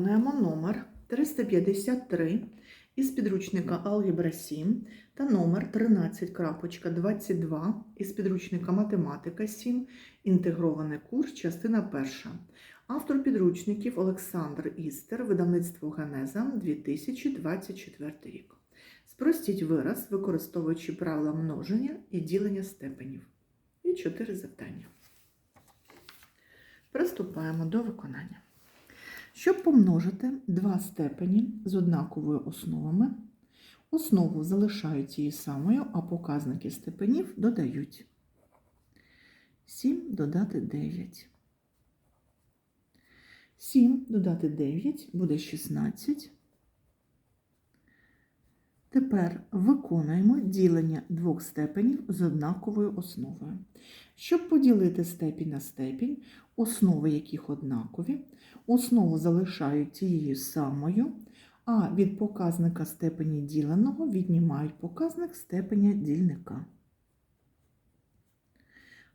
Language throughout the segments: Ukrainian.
Виконуємо номер 353 із підручника Алгебра 7 та номер 13.22 із підручника Математика 7, інтегрований курс, частина 1. Автор підручників Олександр Істер, видавництво Генеза 2024 рік. Спростіть вираз, використовуючи правила множення і ділення степенів. І чотири завдання. Приступаємо до виконання. Щоб помножити два степені з однаковою основами, основу залишають тією самою, а показники степенів додають. 7 додати 9. 7 додати 9 буде 16. Тепер виконуємо ділення двох степенів з однаковою основою. Щоб поділити степінь на степінь, основи яких однакові, основу залишають тією самою, а від показника степені діленого віднімають показник степеня дільника.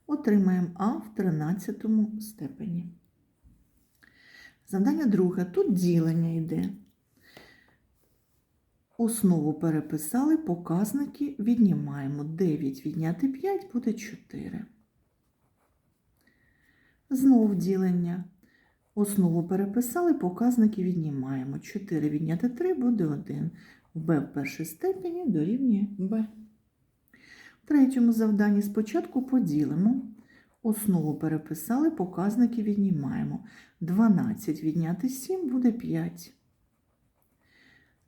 Отримаємо А в 13 степені. Завдання друге. Тут ділення йде. Основу переписали, показники віднімаємо. 9 відняти 5 буде 4. Знов ділення. Основу переписали, показники віднімаємо. 4 відняти 3 буде 1. b в першій степені дорівнює b. В третьому завданні спочатку поділимо. Основу переписали, показники віднімаємо. 12 відняти 7 буде 5.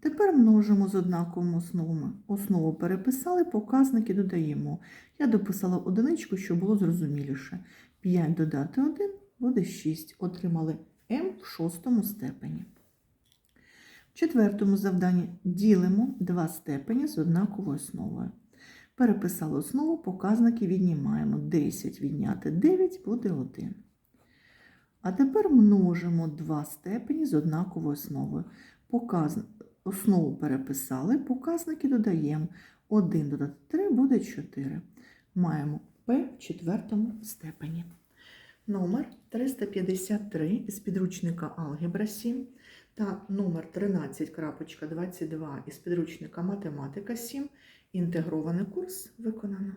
Тепер множимо з однаковими основами. Основу переписали, показники додаємо. Я дописала одиничку, щоб було зрозуміліше. 5 додати 1 буде 6. Отримали m в шостому степені. В четвертому завданні ділимо два степені з однаковою основою. Переписали основу, показники віднімаємо. 10 відняти 9 буде 1. А тепер множимо два степені з однаковою основою. Показ... Основу переписали, показники додаємо. 1 додати 3 буде 4. Маємо P в четвертому степені. Номер 353 із підручника Алгебра 7 та номер 13.22 із підручника Математика 7. Інтегрований курс виконано.